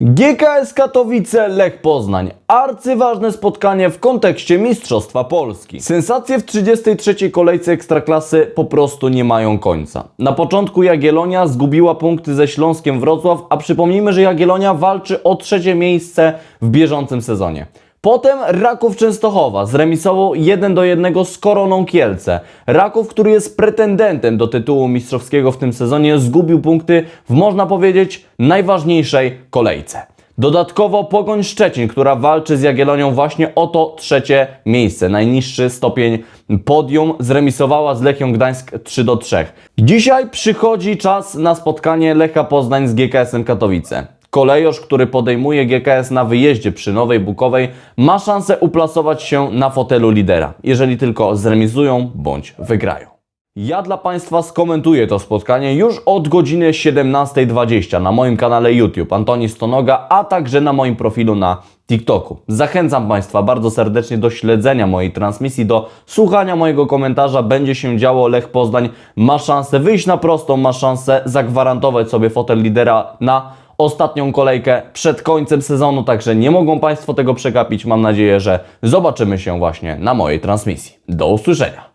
GKS Katowice, Lech Poznań. Arcyważne spotkanie w kontekście Mistrzostwa Polski. Sensacje w 33. kolejce Ekstraklasy po prostu nie mają końca. Na początku Jagiellonia zgubiła punkty ze Śląskiem Wrocław, a przypomnijmy, że Jagiellonia walczy o trzecie miejsce w bieżącym sezonie. Potem Raków Częstochowa zremisował 1 do 1 z Koroną Kielce. Raków, który jest pretendentem do tytułu mistrzowskiego w tym sezonie, zgubił punkty w, można powiedzieć, najważniejszej kolejce. Dodatkowo Pogoń Szczecin, która walczy z Jagiellonią właśnie o to trzecie miejsce, najniższy stopień podium, zremisowała z Lechią Gdańsk 3 do 3. Dzisiaj przychodzi czas na spotkanie Lecha Poznań z GKS-em Katowice. Kolejorz, który podejmuje GKS na wyjeździe przy Nowej Bukowej, ma szansę uplasować się na fotelu lidera, jeżeli tylko zremizują bądź wygrają. Ja dla Państwa skomentuję to spotkanie już od godziny 17.20 na moim kanale YouTube Antoni Stonoga, a także na moim profilu na TikToku. Zachęcam Państwa bardzo serdecznie do śledzenia mojej transmisji, do słuchania mojego komentarza. Będzie się działo, Lech Poznań ma szansę wyjść na prostą, ma szansę zagwarantować sobie fotel lidera na ostatnią kolejkę przed końcem sezonu, także nie mogą Państwo tego przegapić. Mam nadzieję, że zobaczymy się właśnie na mojej transmisji. Do usłyszenia.